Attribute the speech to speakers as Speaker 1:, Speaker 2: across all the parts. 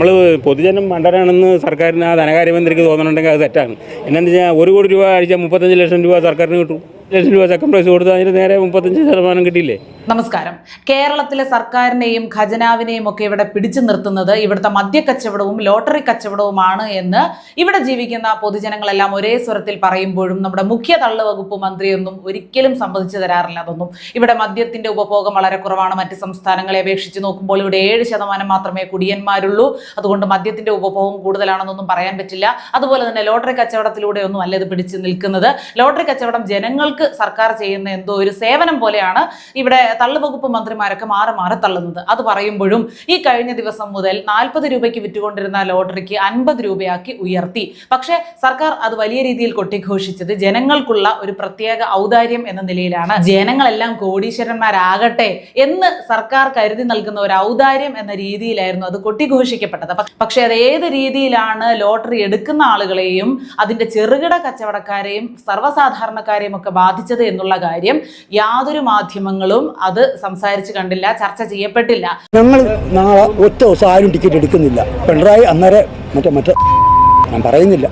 Speaker 1: നമ്മൾ പൊതുജനം മണ്ടനാണെന്ന് സർക്കാരിന് ആ ധനകാര്യമന്ത്രിക്ക് തോന്നുന്നുണ്ടെങ്കിൽ അത് തെറ്റാണ്. എന്നാന്ന് വെച്ചാൽ ഒരു കോടി രൂപ അടിച്ചാൽ മുപ്പത്തഞ്ച് ലക്ഷം രൂപ സർക്കാരിന് കിട്ടും. ലക്ഷം രൂപ സെക്കൻഡ് പ്രൈസ് നേരെ മുപ്പത്തഞ്ച് ശതമാനം കിട്ടിയില്ലേ?
Speaker 2: നമസ്കാരം. കേരളത്തിലെ സർക്കാരിനെയും ഖജനാവിനെയും ഒക്കെ ഇവിടെ പിടിച്ചു നിർത്തുന്നത് ഇവിടുത്തെ മദ്യക്കച്ചവടവും ലോട്ടറി കച്ചവടവുമാണ് എന്ന് ഇവിടെ ജീവിക്കുന്ന പൊതുജനങ്ങളെല്ലാം ഒരേ സ്വരത്തിൽ പറയുമ്പോഴും നമ്മുടെ മുഖ്യ തള്ളുവകുപ്പ് മന്ത്രിയൊന്നും ഒരിക്കലും സമ്മതിച്ചു തരാറില്ല അതൊന്നും. ഇവിടെ മദ്യത്തിന്റെ ഉപഭോഗം വളരെ കുറവാണ്. മറ്റ് സംസ്ഥാനങ്ങളെ അപേക്ഷിച്ച് നോക്കുമ്പോൾ ഇവിടെ ഏഴ് ശതമാനം മാത്രമേ കുടിയന്മാരുള്ളൂ. അതുകൊണ്ട് മദ്യത്തിന്റെ ഉപഭോഗം കൂടുതലാണെന്നൊന്നും പറയാൻ പറ്റില്ല. അതുപോലെ തന്നെ ലോട്ടറി കച്ചവടത്തിലൂടെ ഒന്നും അല്ല ഇത് പിടിച്ചു നിൽക്കുന്നത്. ലോട്ടറി കച്ചവടം ജനങ്ങൾക്ക് സർക്കാർ ചെയ്യുന്ന എന്തോ ഒരു സേവനം പോലെയാണ് ഇവിടെ തള്ളുവകുപ്പ് മന്ത്രിമാരൊക്കെ മാറി മാറി തള്ളുന്നത്. അത് പറയുമ്പോഴും ഈ കഴിഞ്ഞ ദിവസം മുതൽ നാൽപ്പത് രൂപയ്ക്ക് വിറ്റുകൊണ്ടിരുന്ന ലോട്ടറിക്ക് അൻപത് രൂപയാക്കി ഉയർത്തി. പക്ഷേ സർക്കാർ അത് വലിയ രീതിയിൽ കൊട്ടിഘോഷിച്ചത് ജനങ്ങൾക്കുള്ള ഒരു പ്രത്യേക ഔദാര്യം എന്ന നിലയിലാണ്. ജനങ്ങളെല്ലാം കോടീശ്വരന്മാരാകട്ടെ എന്ന് സർക്കാർ കരുതി നൽകുന്ന ഒരു ഔദാര്യം എന്ന രീതിയിലായിരുന്നു അത് കൊട്ടിഘോഷിക്കപ്പെട്ടത്. പക്ഷേ അത് ഏത് രീതിയിലാണ് ലോട്ടറി എടുക്കുന്ന ആളുകളെയും അതിന്റെ ചെറുകിട കച്ചവടക്കാരെയും സർവസാധാരണക്കാരെയും ഒക്കെ ബാധിച്ചത് എന്നുള്ള കാര്യം യാതൊരു മാധ്യമങ്ങളും അത് സംസാരിച്ചു കണ്ടില്ല ചർച്ച ചെയ്യപ്പെട്ടില്ല.
Speaker 3: ഞങ്ങൾ നാളെ ഒറ്റ ദിവസം ആരും ടിക്കറ്റ് എടുക്കുന്നില്ല. പിണറായി അന്നേരം മറ്റേ മറ്റേ ഞാൻ പറയുന്നില്ല.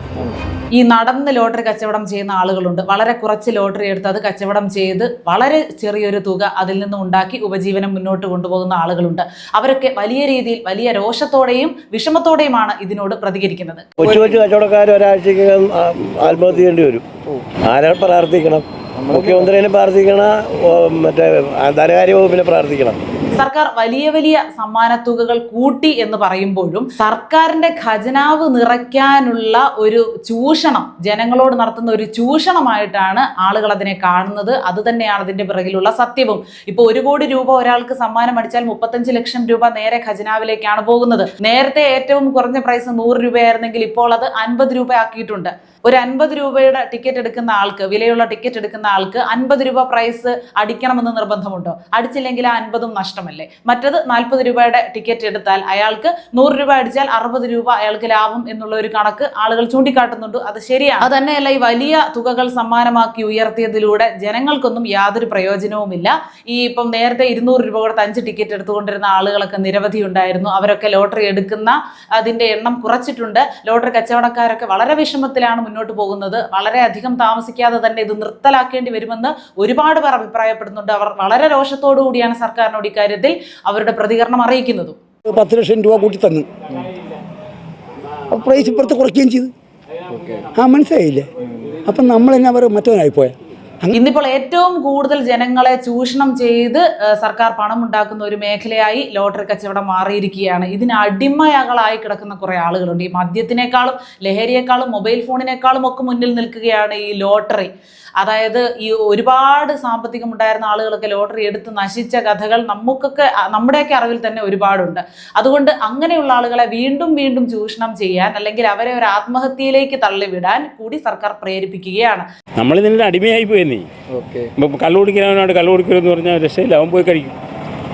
Speaker 2: ഈ നടന്ന് ലോട്ടറി കച്ചവടം ചെയ്യുന്ന ആളുകളുണ്ട്. വളരെ കുറച്ച് ലോട്ടറി എടുത്ത് അത് കച്ചവടം ചെയ്ത് വളരെ ചെറിയൊരു തുക അതിൽ നിന്ന് ഉണ്ടാക്കി ഉപജീവനം മുന്നോട്ട് കൊണ്ടുപോകുന്ന ആളുകളുണ്ട്. അവരൊക്കെ വലിയ രീതിയിൽ വലിയ രോഷത്തോടെയും വിഷമത്തോടെയുമാണ് ഇതിനോട് പ്രതികരിക്കുന്നത്.
Speaker 4: കൊച്ചു കൊച്ചു കച്ചവടക്കാർ ഒരാഴ്ചക്കകം ആത്മഹത്യ ചെയ്യേണ്ടി വരും. ആരാൾ പ്രാർത്ഥിക്കണം? മുഖ്യമന്ത്രിനെ പ്രാർത്ഥിക്കണം മറ്റേ ധനകാര്യ വകുപ്പിനെ പ്രാർത്ഥിക്കണം.
Speaker 2: സർക്കാർ വലിയ വലിയ സമ്മാനത്തുകകൾ കൂട്ടി എന്ന് പറയുമ്പോഴും സർക്കാരിന്റെ ഖജനാവ് നിറയ്ക്കാനുള്ള ഒരു ചൂഷണം ജനങ്ങളോട് നടത്തുന്ന ഒരു ചൂഷണമായിട്ടാണ് ആളുകൾ അതിനെ കാണുന്നത്. അത് തന്നെയാണ് അതിന്റെ പിറകിലുള്ള സത്യവും. ഇപ്പൊ ഒരു കോടി രൂപ ഒരാൾക്ക് സമ്മാനം അടിച്ചാൽ മുപ്പത്തഞ്ച് ലക്ഷം രൂപ നേരെ ഖജനാവിലേക്കാണ് പോകുന്നത്. നേരത്തെ ഏറ്റവും കുറഞ്ഞ പ്രൈസ് നൂറ് രൂപയായിരുന്നെങ്കിൽ ഇപ്പോൾ അത് അൻപത് രൂപ ആക്കിയിട്ടുണ്ട് ഒരു അൻപത് രൂപയുടെ ടിക്കറ്റ് എടുക്കുന്ന ആൾക്ക് വിലയുള്ള ടിക്കറ്റ് എടുക്കുന്ന ആൾക്ക് അൻപത് രൂപ പ്രൈസ് അടിക്കണമെന്ന് നിർബന്ധമുണ്ടോ? അടിച്ചില്ലെങ്കിൽ ആ അൻപതും നഷ്ടമല്ലേ മറ്റത് നാൽപ്പത് രൂപയുടെ ടിക്കറ്റ് എടുത്താൽ അയാൾക്ക് നൂറ് രൂപ അടിച്ചാൽ അറുപത് രൂപ അയാൾക്ക് ലാഭം എന്നുള്ള ഒരു കണക്ക് ആളുകൾ ചൂണ്ടിക്കാട്ടുന്നുണ്ട്. അത് ശരിയാണ് അത് തന്നെയല്ല ഈ വലിയ തുകകൾ സമ്മാനമാക്കി ഉയർത്തിയതിലൂടെ ജനങ്ങൾക്കൊന്നും യാതൊരു പ്രയോജനവുമില്ല. ഈ ഇപ്പം നേരത്തെ ഇരുന്നൂറ് രൂപ കൊടുത്ത് അഞ്ച് ടിക്കറ്റ് എടുത്തുകൊണ്ടിരുന്ന ആളുകളൊക്കെ നിരവധി ഉണ്ടായിരുന്നു. അവരൊക്കെ ലോട്ടറി എടുക്കുന്ന അതിന്റെ എണ്ണം കുറച്ചിട്ടുണ്ട്. ലോട്ടറി കച്ചവടക്കാരൊക്കെ വളരെ വിഷമത്തിലാണ് മുന്നോട്ട് പോകുന്നത്. വളരെയധികം താമസിക്കാതെ തന്നെ ഇത് നിർത്തലാക്കേണ്ടി വരുമെന്ന് ഒരുപാട് പേർ അഭിപ്രായപ്പെടുന്നുണ്ട്. അവർ വളരെ രോഷത്തോടു കൂടിയാണ് സർക്കാരിനോട് ഇക്കാര്യത്തിൽ അവരുടെ പ്രതികരണം അറിയിക്കുന്നതും.
Speaker 3: പത്ത് ലക്ഷം രൂപ കൂട്ടി തന്നു. പ്രൈസ് ഇപ്പുറത്ത് കുറയ്ക്കുകയും ചെയ്തു. ആ മനസ്സിലായില്ലേ? അപ്പം നമ്മൾ തന്നെ അവർ മറ്റവനായി പോയാൽ
Speaker 2: ഇന്നിപ്പോൾ ഏറ്റവും കൂടുതൽ ജനങ്ങളെ ചൂഷണം ചെയ്ത് സർക്കാർ പണം ഉണ്ടാക്കുന്ന ഒരു മേഖലയായി ലോട്ടറി കച്ചവടം മാറിയിരിക്കുകയാണ്. ഇതിന് അടിമയാകളായി കിടക്കുന്ന കുറെ ആളുകളുണ്ട്. ഈ മദ്യത്തിനേക്കാളും ലഹരിയേക്കാളും മൊബൈൽ ഫോണിനേക്കാളും ഒക്കെ മുന്നിൽ നിൽക്കുകയാണ് ഈ ലോട്ടറി. അതായത് ഈ ഒരുപാട് സാമ്പത്തികമുണ്ടായിരുന്ന ആളുകളൊക്കെ ലോട്ടറി എടുത്ത് നശിച്ച കഥകൾ നമുക്കൊക്കെ നമ്മുടെയൊക്കെ അറിവിൽ തന്നെ ഒരുപാടുണ്ട്. അതുകൊണ്ട് അങ്ങനെയുള്ള ആളുകളെ വീണ്ടും വീണ്ടും ചൂഷണം ചെയ്യാൻ അല്ലെങ്കിൽ അവരെ ഒരു ആത്മഹത്യയിലേക്ക് തള്ളിവിടാൻ കൂടി സർക്കാർ പ്രേരിപ്പിക്കുകയാണ്.
Speaker 1: നമ്മളിതിന്റെ അടിമയായി പോയെന്നേ. നീ ഇപ്പം കള്ളു കുടിക്കുന്നവനോട് കള്ളു കുടിക്കരുതെന്ന് പറഞ്ഞാൽ രക്ഷയില്ല. അവൻ പോയി കഴിക്കും.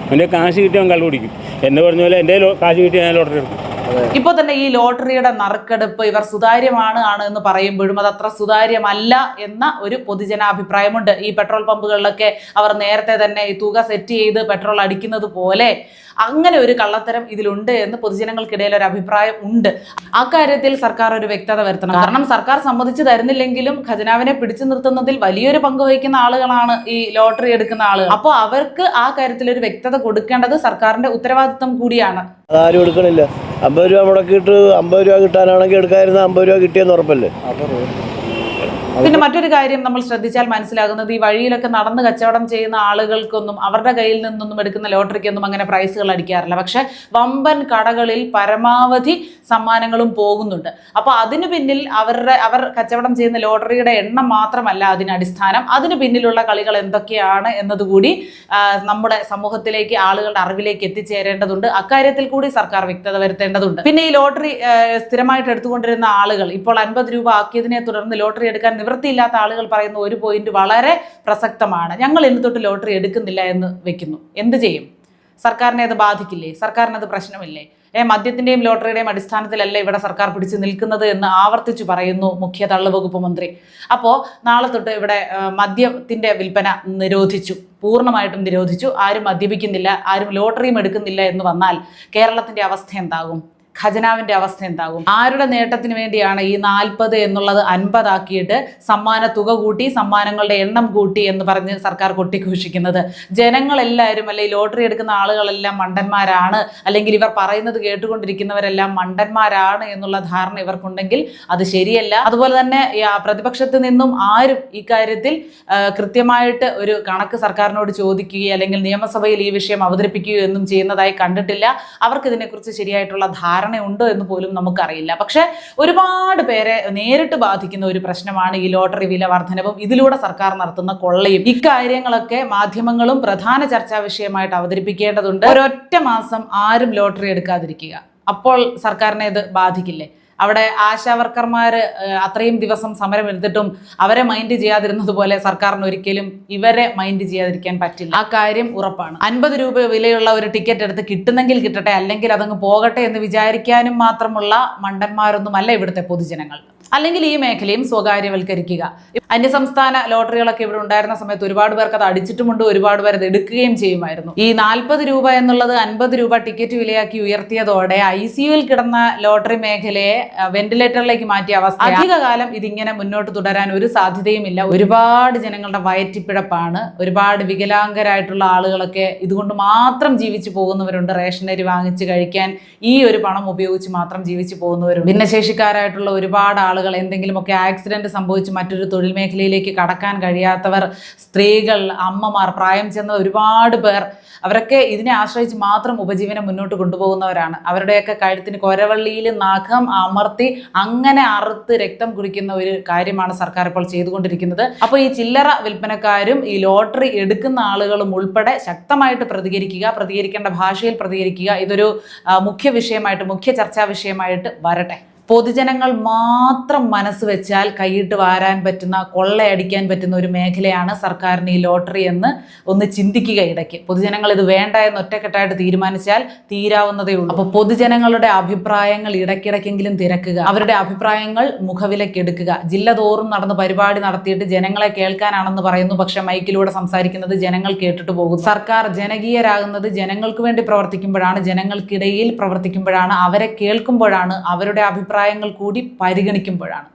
Speaker 1: അവന്റെ കാശ് കിട്ടി അവൻ കള്ളു കുടിക്കും. എന്നെ പറഞ്ഞ പോലെ എന്റെ കാശ് കിട്ടി ഞാൻ ലോട്ടറി എടുക്കും.
Speaker 2: ഇപ്പോൾ തന്നെ ഈ ലോട്ടറിയുടെ നറുക്കെടുപ്പ് ഇവർ സുതാര്യമാണ് ആണ് എന്ന് പറയുമ്പോഴും അത് അത്ര സുതാര്യമല്ല എന്ന ഒരു പൊതുജനാഭിപ്രായമുണ്ട്. ഈ പെട്രോൾ പമ്പുകളിലൊക്കെ അവർ നേരത്തെ തന്നെ ഈ തുക സെറ്റ് ചെയ്ത് പെട്രോൾ അടിക്കുന്നത് പോലെ അങ്ങനെ ഒരു കള്ളത്തരം ഇതിലുണ്ട് എന്ന് പൊതുജനങ്ങൾക്കിടയിൽ ഒരു അഭിപ്രായം ഉണ്ട്. അക്കാര്യത്തിൽ സർക്കാർ ഒരു വ്യക്തത വരുത്തണം. കാരണം സർക്കാർ സമ്മതിച്ചു തരുന്നില്ലെങ്കിലും ഖജനാവിനെ പിടിച്ചു നിർത്തുന്നതിൽ വലിയൊരു പങ്ക് വഹിക്കുന്ന ആളുകളാണ് ഈ ലോട്ടറി എടുക്കുന്ന ആളുകൾ. അപ്പോൾ അവർക്ക് ആ കാര്യത്തിൽ ഒരു വ്യക്തത കൊടുക്കേണ്ടത് സർക്കാരിന്റെ ഉത്തരവാദിത്വം കൂടിയാണ്.
Speaker 4: എടുക്കണില്ല. അമ്പത് രൂപ മുടക്കിയിട്ട് അമ്പത് രൂപ കിട്ടാനാണെങ്കിൽ എടുക്കാതിരുന്ന അമ്പത് രൂപ കിട്ടിയെന്ന് ഉറപ്പല്ലേ?
Speaker 2: പിന്നെ മറ്റൊരു കാര്യം നമ്മൾ ശ്രദ്ധിച്ചാൽ മനസ്സിലാകുന്നത് ഈ വഴിയിലൊക്കെ നടന്ന് കച്ചവടം ചെയ്യുന്ന ആളുകൾക്കൊന്നും അവരുടെ കയ്യിൽ നിന്നൊന്നും എടുക്കുന്ന ലോട്ടറിക്കൊന്നും അങ്ങനെ പ്രൈസുകൾ അടിക്കാറില്ല. പക്ഷെ വമ്പൻ കടകളിൽ പരമാവധി സമ്മാനങ്ങളും പോകുന്നുണ്ട്. അപ്പോൾ അതിനു പിന്നിൽ അവരുടെ അവർ കച്ചവടം ചെയ്യുന്ന ലോട്ടറിയുടെ എണ്ണം മാത്രമല്ല അതിന് അടിസ്ഥാനം. അതിന് പിന്നിലുള്ള കളികൾ എന്തൊക്കെയാണ് എന്നതുകൂടി നമ്മുടെ സമൂഹത്തിലേക്ക് ആളുകളുടെ അറിവിലേക്ക് എത്തിച്ചേരേണ്ടതുണ്ട്. അക്കാര്യത്തിൽ കൂടി സർക്കാർ വ്യക്തത വരുത്തേണ്ടതുണ്ട്. പിന്നെ ഈ ലോട്ടറി സ്ഥിരമായിട്ട് എടുത്തുകൊണ്ടിരുന്ന ആളുകൾ ഇപ്പോൾ അൻപത് രൂപ ആക്കിയതിനെ തുടർന്ന് ലോട്ടറി എടുക്കാൻ നിവൃത്തിയില്ലാത്ത ആളുകൾ പറയുന്ന ഒരു പോയിന്റ് വളരെ പ്രസക്തമാണ്. ഞങ്ങൾ ഇന്ന് തൊട്ട് ലോട്ടറി എടുക്കുന്നില്ല എന്ന് വെക്കുന്നു. എന്ത് ചെയ്യും? സർക്കാരിനെ അത് ബാധിക്കില്ലേ? സർക്കാരിന് അത് പ്രശ്നമില്ലേ? ഏ മദ്യത്തിന്റെയും ലോട്ടറിയുടെയും അടിസ്ഥാനത്തിലല്ല ഇവിടെ സർക്കാർ പിടിച്ചു നിൽക്കുന്നത് എന്ന് ആവർത്തിച്ചു പറയുന്നു മുഖ്യ തള്ളവകുപ്പ് മന്ത്രി. അപ്പോൾ നാളെ തൊട്ട് ഇവിടെ മദ്യത്തിന്റെ വിൽപ്പന നിരോധിച്ചു. പൂർണമായിട്ടും നിരോധിച്ചു. ആരും മദ്യപിക്കുന്നില്ല ആരും ലോട്ടറിയും എടുക്കുന്നില്ല എന്ന് വന്നാൽ കേരളത്തിന്റെ അവസ്ഥ എന്താകും? ഖജനാവിന്റെ അവസ്ഥ എന്താകും? ആരുടെ നേട്ടത്തിന് വേണ്ടിയാണ് ഈ നാൽപ്പത് എന്നുള്ളത് അൻപതാക്കിയിട്ട് സമ്മാന തുക കൂട്ടി സമ്മാനങ്ങളുടെ എണ്ണം കൂട്ടി എന്ന് പറഞ്ഞ് സർക്കാർ കൊട്ടിഘോഷിക്കുന്നത്? ജനങ്ങളെല്ലാവരും അല്ലെങ്കിൽ ലോട്ടറി എടുക്കുന്ന ആളുകളെല്ലാം മണ്ടന്മാരാണ്? അല്ലെങ്കിൽ ഇവർ പറയുന്നത് കേട്ടുകൊണ്ടിരിക്കുന്നവരെല്ലാം മണ്ടന്മാരാണ് എന്നുള്ള ധാരണ ഇവർക്കുണ്ടെങ്കിൽ അത് ശരിയല്ല. അതുപോലെ തന്നെ പ്രതിപക്ഷത്ത് നിന്നും ആരും ഈ കാര്യത്തിൽ ആ, കൃത്യമായിട്ട് ഒരു കണക്ക് സർക്കാരിനോട് ചോദിക്കുകയോ അല്ലെങ്കിൽ നിയമസഭയിൽ ഈ വിഷയം അവതരിപ്പിക്കുകയോ എന്നും ചെയ്യുന്നതായി കണ്ടിട്ടില്ല. അവർക്ക് ഇതിനെക്കുറിച്ച് ശരിയായിട്ടുള്ള ധാരണയുണ്ടോ എന്ന് പോലും നമുക്കറിയില്ല. പക്ഷെ ഒരുപാട് പേരെ നേരിട്ട് ബാധിക്കുന്ന ഒരു പ്രശ്നമാണ് ഈ ലോട്ടറി വില വർധനവും ഇതിലൂടെ സർക്കാർ നടത്തുന്ന കൊള്ളയും. ഇക്കാര്യങ്ങളൊക്കെ മാധ്യമങ്ങളും പ്രധാന ചർച്ചാ വിഷയമായിട്ട് അവതരിപ്പിക്കേണ്ടതുണ്ട്. ഒരൊറ്റ മാസം ആരും ലോട്ടറി എടുക്കാതിരിക്കുക. അപ്പോൾ സർക്കാരിനെ ഇത് ബാധിക്കില്ലേ? അവിടെ ആശാവർക്കർമാർ അത്രയും ദിവസം സമരം എടുത്തിട്ടും അവരെ മൈൻഡ് ചെയ്യാതിരുന്നത് പോലെ സർക്കാരിന് ഒരിക്കലും ഇവരെ മൈൻഡ് ചെയ്യാതിരിക്കാൻ പറ്റില്ല. ആ കാര്യം ഉറപ്പാണ്. അൻപത് രൂപ വിലയുള്ള ഒരു ടിക്കറ്റ് എടുത്ത് കിട്ടുന്നെങ്കിൽ കിട്ടട്ടെ അല്ലെങ്കിൽ അതങ്ങ് പോകട്ടെ എന്ന് വിചാരിക്കാനും മാത്രമുള്ള മണ്ടന്മാരൊന്നുമല്ല ഇവിടുത്തെ പൊതുജനങ്ങൾ. അല്ലെങ്കിൽ ഈ മേഖലയും സ്വകാര്യവൽക്കരിക്കുക. അന്യസംസ്ഥാന ലോട്ടറികളൊക്കെ ഇവിടെ ഉണ്ടായിരുന്ന സമയത്ത് ഒരുപാട് പേർക്ക് അത് അടിച്ചിട്ടുമുണ്ട് ഒരുപാട് പേർ അത് എടുക്കുകയും ചെയ്യുമായിരുന്നു. ഈ നാൽപ്പത് രൂപ എന്നുള്ളത് അൻപത് രൂപ ടിക്കറ്റ് വിലയാക്കി ഉയർത്തിയതോടെ ഐ സിയുവിൽ കിടന്ന ലോട്ടറി മേഖലയെ വെന്റിലേറ്ററിലേക്ക് മാറ്റിയ അവസ്ഥ. അധികകാലം ഇതിങ്ങനെ മുന്നോട്ട് തുടരാൻ ഒരു സാധ്യതയുമില്ല. ഒരുപാട് ജനങ്ങളുടെ വയറ്റിപ്പിഴപ്പാണ്. ഒരുപാട് വികലാംഗരായിട്ടുള്ള ആളുകളൊക്കെ ഇതുകൊണ്ട് മാത്രം ജീവിച്ചു പോകുന്നവരുണ്ട്. റേഷൻ അരി വാങ്ങിച്ച് കഴിക്കാൻ ഈ ഒരു പണം ഉപയോഗിച്ച് മാത്രം ജീവിച്ചു പോകുന്നവരുണ്ട്. ഭിന്നശേഷിക്കാരായിട്ടുള്ള ഒരുപാട് ആളുകൾ എന്തെങ്കിലുമൊക്കെ ആക്സിഡന്റ് സംഭവിച്ച് മറ്റൊരു തൊഴിൽ മേഖലയിലേക്ക് കടക്കാൻ കഴിയാത്തവർ സ്ത്രീകൾ അമ്മമാർ പ്രായം ചെന്ന ഒരുപാട് പേർ അവരൊക്കെ ഇതിനെ ആശ്രയിച്ച് മാത്രം ഉപജീവനം മുന്നോട്ട് കൊണ്ടുപോകുന്നവരാണ്. അവരുടെയൊക്കെ കഴുത്തിന് കൊരവള്ളിയിൽ നഖം അമർത്തി അങ്ങനെ അറുത്ത് രക്തം കുടിക്കുന്ന ഒരു കാര്യമാണ് സർക്കാർ ഇപ്പോൾ ചെയ്തുകൊണ്ടിരിക്കുന്നത്. അപ്പോൾ ഈ ചില്ലറ വിൽപ്പനക്കാരും ഈ ലോട്ടറി എടുക്കുന്ന ആളുകളും ഉൾപ്പെടെ ശക്തമായിട്ട് പ്രതികരിക്കുക പ്രതികരിക്കേണ്ട ഭാഷയിൽ പ്രതികരിക്കുക. ഇതൊരു മുഖ്യ വിഷയമായിട്ട് മുഖ്യ ചർച്ചാ വിഷയമായിട്ട് വരട്ടെ. പൊതുജനങ്ങൾ മാത്രം മനസ്സ് വെച്ചാൽ കൈയിട്ട് വാരാൻ പറ്റുന്ന കൊള്ളയടിക്കാൻ പറ്റുന്ന ഒരു മേഖലയാണ് സർക്കാരിന് ഈ ലോട്ടറി എന്ന് ഒന്ന് ചിന്തിക്കുക ഇടയ്ക്ക്. പൊതുജനങ്ങൾ ഇത് വേണ്ട എന്ന് ഒറ്റക്കെട്ടായിട്ട് തീരുമാനിച്ചാൽ തീരാവുന്നതേ ഉള്ളൂ. അപ്പോൾ പൊതുജനങ്ങളുടെ അഭിപ്രായങ്ങൾ ഇടയ്ക്കിടയ്ക്കെങ്കിലും തിരക്കുക. അവരുടെ അഭിപ്രായങ്ങൾ മുഖവിലക്കെടുക്കുക. ജില്ല തോറും നടന്ന് പരിപാടി നടത്തിയിട്ട് ജനങ്ങളെ കേൾക്കാനാണെന്ന് പറയുന്നു. പക്ഷെ മൈക്കിലൂടെ സംസാരിക്കുന്നത് ജനങ്ങൾ കേട്ടിട്ട് പോകും സർക്കാർ ജനകീയരാകുന്നത് ജനങ്ങൾക്ക് വേണ്ടി പ്രവർത്തിക്കുമ്പോഴാണ് ജനങ്ങൾക്കിടയിൽ പ്രവർത്തിക്കുമ്പോഴാണ് അവരെ കേൾക്കുമ്പോഴാണ് അവരുടെ അഭിപ്രായങ്ങൾ കൂടി പരിഗണിക്കുമ്പോഴാണ്.